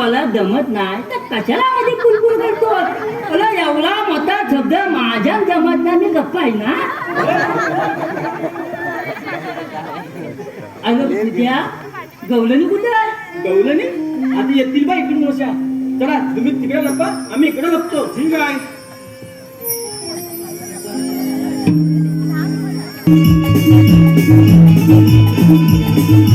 बोला जमत नाही. तर कशाला मध्ये कुलकुल करतो बोला एवढा मोठा शब्द माझ्या जमत नाही मी गप्पा आहे ना? अगं पूजा गवलनी कुठे आहे? गवलनी आता येतील बा इकडून मोशा चला तुम्ही तिकडे लपा आम्ही इकडे लपतो ठीक आहे. का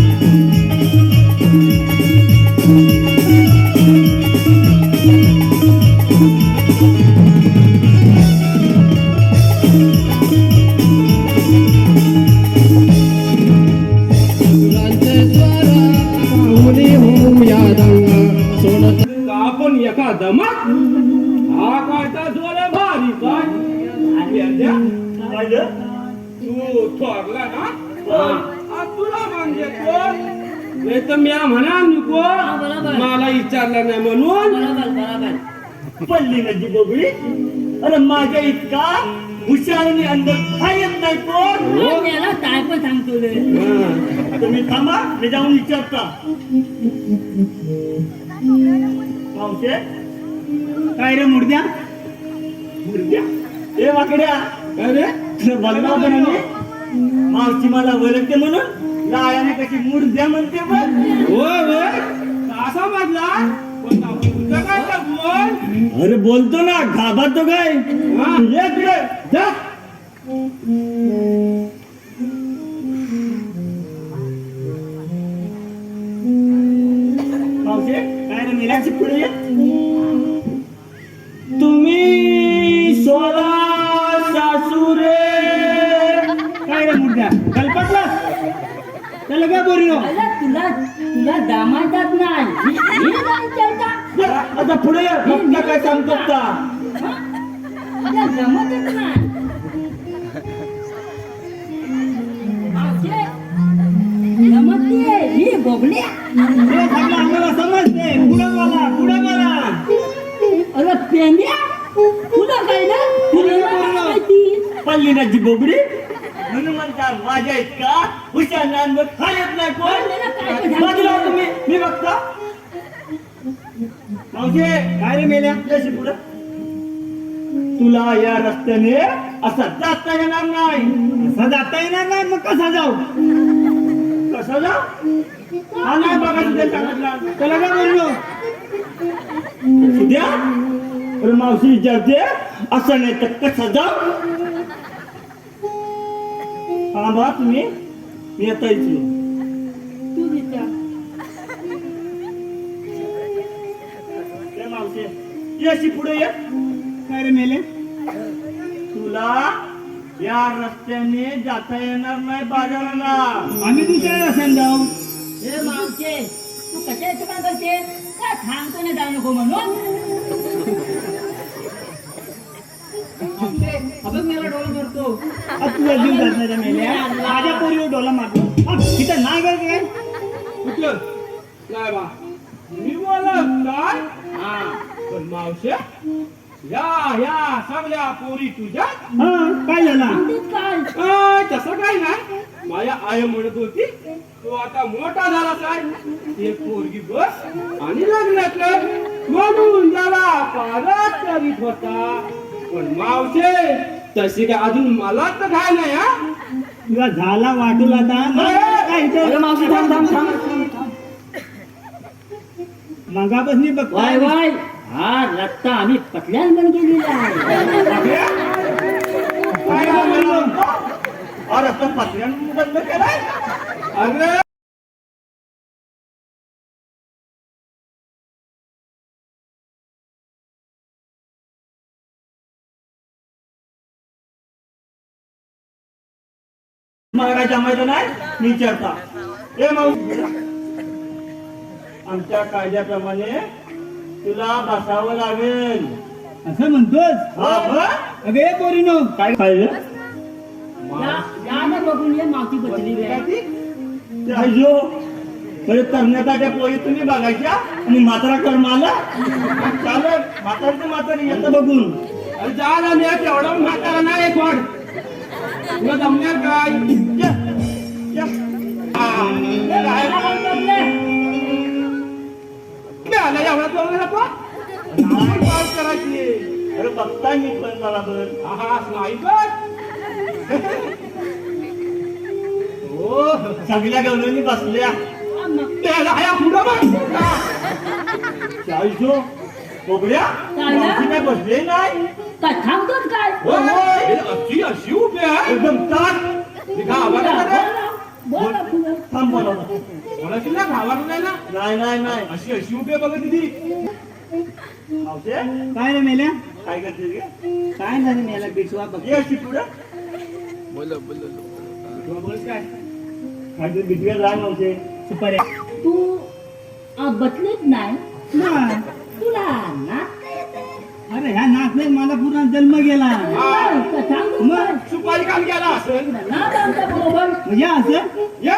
दमात हा काय तर जोर भारी काय आणि यांच्या काय ग? तू थोरला ना? तुला म्हणजे कोण? नाही तर मी म्हणा नको. बरोबर. मला विचारलं नाही म्हणून. बरोबर बरोबर. पडली नदी बघली अरे माझ्या इतका हुशार आणि अंदर काय येत नाही कोण? हो, काय पण सांगतो रे. हा. तुम्ही थांबा मी जाऊन विचारता. मावशे काय रे मुडद्या मुडद्या ए वाकड्या. काय रे? तुला बोलला होता ना? मी मावशी मला ओळखते म्हणून लायाने कशी मुडद्या म्हणते बघ. होय होय. असा मधला बोल. अरे बोलतो ना घाबरतो काय? हा. ये तिकडे जा. मावशे काय रे मिराची पुढे त्याला काय बोललो अरे तुला तुला दामातात नाही. ही- चलता. आता पुढे ये. फक्त काय सांगतो का? तुला जमतच नाही. मावशे, जमत नाहीये. ही बोबल्या हे सगळं आम्हाला समजते. पुढे मला पुढे मला अरे पेंड्या तुला काय ना? तुला माहिती. जी बोबडी? म्हणतात माझ्या इतका हुशार नांद येत नाही कोण? बाजूला तुम्ही मी बघता. मावशे काय रे मेल्या? जशी पुढं. तुला या रस्त्याने असं जाता येणार नाही. असं जाता येणार नाही मग कसा जाऊ? कसा जाऊ? हा नाही बघा तुझ्या सांगितलं. त्याला काय बोललो? अरे मावशी विचारते असं नाही तर कसं जाऊ? हा बा तुम्ही. मी आता इथे. तू मावशी. ये अशी पुढे ये. काय रे मेले? तुला या रस्त्याने जाता येणार नाही बाजाराला. आम्ही दुसऱ्या रस्त्याने जाऊ. हे मावशे तू कशा काय करते का सांगतो ना जाऊ नको म्हणून अबे मला जीव नाही मेल्या. माझ्या पोरीवर डोला मारतो हा, तिथं नाही कर काय? कुठलं काय बा. मी बोलत काय हा पण मावशे या या सगळ्या पोरी तुझ्या. हा काय झाला? काय? तसं काय नाही. माझ्या आई म्हणत होती तू आता मोठा झाला काय? एक पोरगी बस आणि लग्न कर म्हणून त्याला पारत करीत होता. पण मावशे तशी काय अजून मला तर काय नाही हा? तुला झाला वाटूल आता. काय इथं? मावशी थांब थांब थांब. मगापासून बघ वाय वाय. हा रस्ता आम्ही पटल्यान पण केलेला आहे. काय म्हणलो? अरे तो पत्र्यानं बंद केलाय? अरे! मला काय जमायचं नाही मी विचारता ए माऊ आमच्या कायद्याप्रमाणे तुला बसावं लागेल. असं म्हणतोस? हा. अगे पोरीनो काय पाहिजे या- या ना बघून ये मावशी बसली काय रे ती? ते आयजो म्हणजे करण्याचा त्या पोरी तुम्ही बघायच्या आणि म्हातारा कर मला. चालेल म्हातारचं म्हातारी येतं बघून. अरे जा ना मी तेवढा म्हातारा नाही कोण? तुला जमणार काय. हा. आला एवढा तो वगैरे पण नाही. पास करायची अरे बघताय मी पण बरोबर आहा स्नायपर हो सगळ्या गवळणी बसल्या त्याला ह्या पुढं बघ चाळीसो बोबड्या काय ना? मावशी काय बसले नाही? काय? होय, हे अशी अशी उभी आहे? एकदम ताट हे गावाला बोला, का रे? बोला, बोला पुढं. थांब बोलावं. मला तिला गावाला नाही ना? नाही नाही नाही. अशी अशी उभी आहे बघा दिदी. मावशे? काय रे मेल्या? काय करते काय झालं मेला बिचवा बघ. ये अशी पुढं. तुला बोल काय? काहीतरी बिटव्या राह मावशे. सुपाऱ्या तू आ, बसलीच नाही. नाही. तुला नाचता येते? अरे ह्या नाचण्यात माझा पूर्ण जन्म गेला. मग? सुपारी काम केला असेल नाच आमच्या बरोबर म्हणजे असं? ये